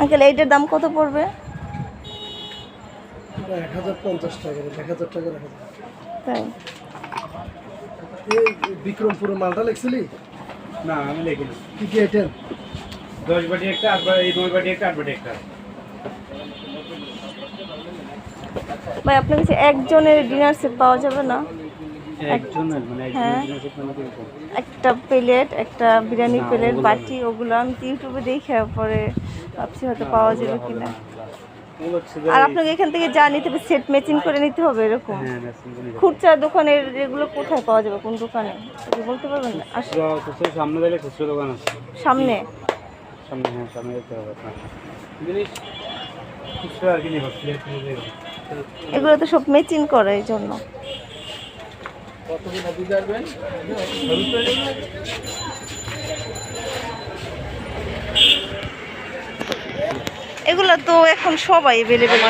Uncle এইটার দাম কত পড়বে? এক হাজার পঞ্চাশ টাকা এক হাজার টাকা তাই? বিক্রমপুরের মালটা লিখছিলি? না আমি লিখিনি কি কি আইটেম দশ বাটি একটা আট এই নয় বাটি একটা আট বাটি একটা। ভাই আপনার কাছে একজনের ডিনার সেট পাওয়া যাবে না? একজনের মানে হ্যাঁ। মানে একটা প্লেট একটা বিরিয়ানি প্লেট বাটি ওগুলো আমি তো ইউটিউবে দেখে পরে ভাবছি হয়তো পাওয়া যাবে কিনা। আর আপনাকে এখান থেকে যা নিতে হবে সেট ম্যাচিং করে নিতে হবে এরকম। হ্যাঁ। খুচরা দোকানের এগুলো কোথায় পাওয়া যাবে? কোন দোকানে? বলতে পারবেন? না সামনে? সামনে হ্যাঁ সামনে যেতে হবে আপনার জিনিস খুচরো আর কি নেব এগুলো তো সব মেচিন করে এই জন্য। এগুলো তো এখন সবাই অ্যাভেলেবেল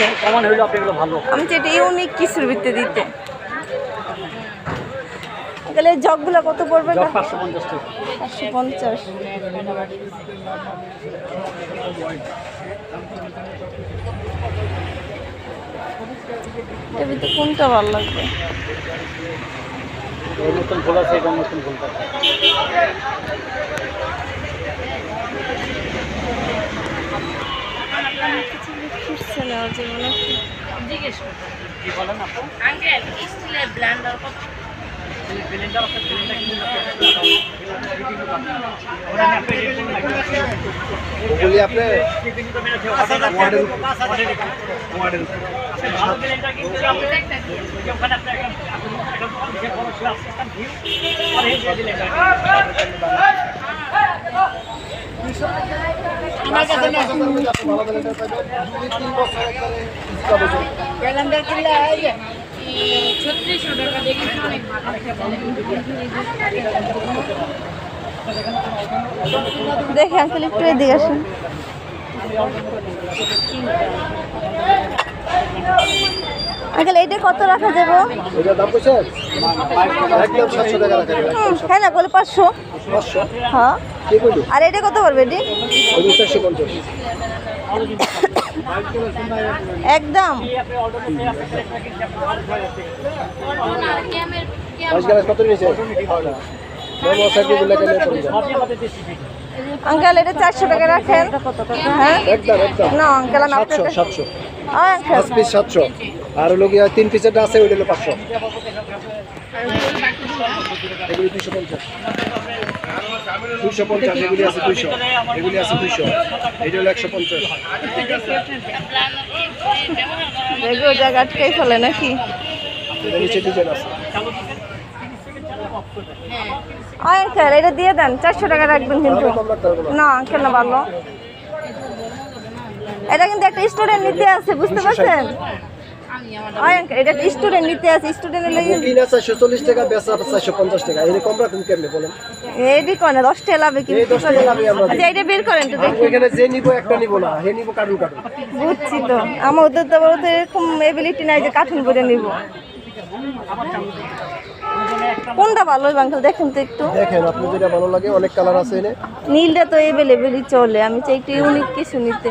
আমি এটা ইউনিক কিছুর ভিত্তি দিতে। তাহলে জগগুলো কত পড়বে? পাঁচশো পঞ্চাশ টাকা। পাঁচশো পঞ্চাশ। এর ভিতরে কোনটা ভালো লাগবে? ওর ফুল আছে জিজ্ঞেস কি বলেন আঙ্কেল স্টিলের কত? ওগুলি আপনি ভালো ভ্যালেন্টাইন পাইবেন দুই তিন বছর একবারে ক্যালেন্ডার কিনলে এই ছত্রিশশো টাকা দেখেছি অনেক দেখে আসলে একটু এদিকে আসুন। আঙ্কেল এইটা কত রাখা যাবে? হ্যাঁ না? বলে পাঁচশো। হ্যাঁ। আর এটা কত পড়বে এটি? পঞ্চাশ। একদম। আঙ্কেল এটা চারশো টাকা রাখেন। হ্যাঁ? একদম একদম। না আঙ্কেল আমি সাতশো সাতশো। সাতশো। আর হলো গিয়া তিন পিসেরটা আছে ওইটা হলো পাঁচশো। এগুলি দুইশো পঞ্চাশ। দুইশো পঞ্চাশ এগুলি আছে দুইশো। এগুলি আছে দুইশো। হলো একশো পঞ্চাশ। জায়গা আটকাই ফেলে নাকি? এটা নিচে ডিজাইন আছে। আঙ্কেল এটা দিয়ে দেন। চারশো টাকা রাখবেন কিন্তু। না। না আঙ্কেল না ভালো। এটা কিন্তু একটা স্টুডেন্ট নিতে আছে বুঝতে পারছেন? এটা স্টুডেন্ট নিতে আছে স্টুডেন্টের লেগে কিনা চারশো চল্লিশ টাকা বেচা টাকা। এর কম রাখুন কেমনে বলেন? এডি কোনে দশ টাকা লাভে কি? এই দশ টাকা লাভে আমরা আচ্ছা এটা বের করেন তো দেখি। ওইখানে যে নিবো একটা নিবো না হে নিবো কার্টুন কার্টুন বুঝছি তো। আমার ওদের তো বড় তো এরকম এবিলিটি নাই যে করে নিব। কোনটা ভালো আঙ্কেল দেখেন তো একটু। দেখেন আপনি যেটা ভালো লাগে অনেক কালার আছে এনে। নীলটা তো এভেলেবেলই চলে আমি চাই একটু ইউনিক কিছু নিতে।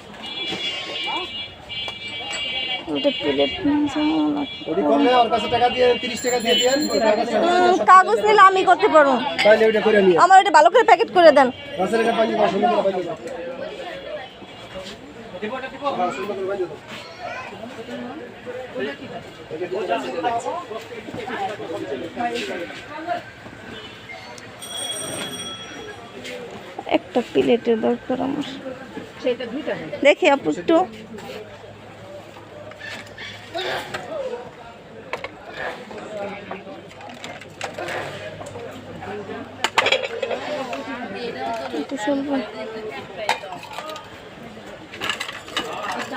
কাগজ কাগজ নিলে আমি করতে পারব। আমার এটা ভালো করে প্যাকেট করে দেন। একটা প্লেটের দরকার আমার। দেখি আপু একটু।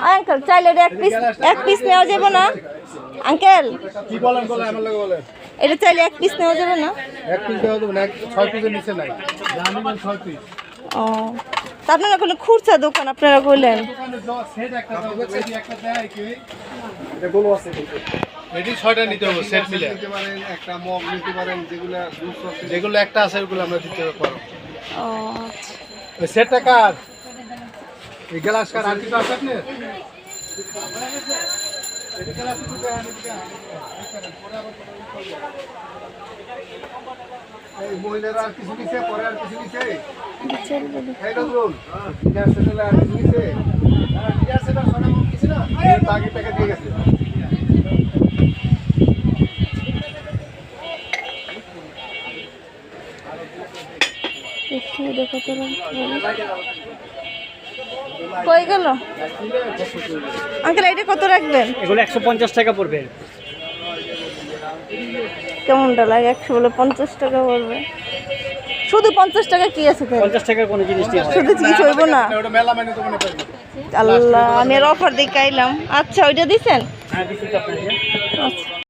আঙ্কেল চাইলে এক পিস এক পিস নেওয়া যাবে না। আঙ্কেল? কি বলেন আমার লাগে এটা চাইলে এক পিস নেওয়া যাবে না। এক পিস দেওয়া না পিসের নিচে নাই। জানি মানে পিস ও। আপনারা কোনো খুরচা দোকান আপনারা বললেন এটা গোলো আছে কিন্তু। এটি ছয়টা নিতে হবে সেট মিলে। নিতে পারেন একটা মগ নিতে পারেন যেগুলো যেগুলো একটা আছে ওগুলো আমরা দিতে পারব। ও আচ্ছা। সেটটা কার? এই গ্লাস কার? আর কিছু আছে আপনি মহিলারা আর কিছু নিছে পরে আর কিছু নিছে। এই নজরুল আর কিছু নিছে? আর সঙ্গে কিছু না? আগে টাকা দিয়ে গেছে। দেখি এটা কত কই গেল? আঙ্কেল এটা কত রাখবেন? এগুলো একশো পঞ্চাশ টাকা পড়বে। কেমনটা লাগে? একশো বলে পঞ্চাশ টাকা পড়বে। শুধু পঞ্চাশ টাকা কি আছে পঞ্চাশ টাকার কোনো জিনিস শুধু হইব না? আল্লাহ আমি আর অফার আইলাম? আচ্ছা ওইটা দিছেন? হ্যাঁ আচ্ছা।